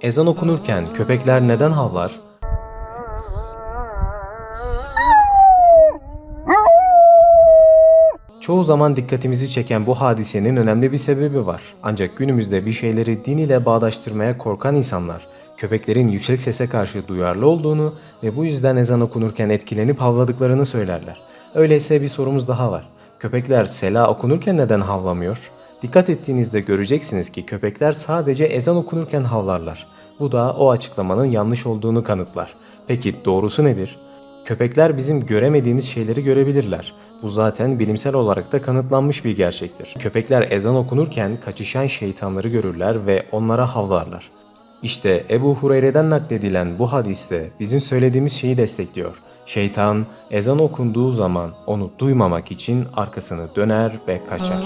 Ezan okunurken köpekler neden havlar? Çoğu zaman dikkatimizi çeken bu hadisenin önemli bir sebebi var. Ancak günümüzde bir şeyleri din ile bağdaştırmaya korkan insanlar, köpeklerin yüksek sese karşı duyarlı olduğunu ve bu yüzden ezan okunurken etkilenip havladıklarını söylerler. Öyleyse bir sorumuz daha var. Köpekler sela okunurken neden havlamıyor? Dikkat ettiğinizde göreceksiniz ki köpekler sadece ezan okunurken havlarlar. Bu da o açıklamanın yanlış olduğunu kanıtlar. Peki doğrusu nedir? Köpekler bizim göremediğimiz şeyleri görebilirler. Bu zaten bilimsel olarak da kanıtlanmış bir gerçektir. Köpekler ezan okunurken kaçışan şeytanları görürler ve onlara havlarlar. İşte Ebu Hureyre'den nakledilen bu hadiste bizim söylediğimiz şeyi destekliyor. Şeytan ezan okunduğu zaman onu duymamak için arkasını döner ve kaçar.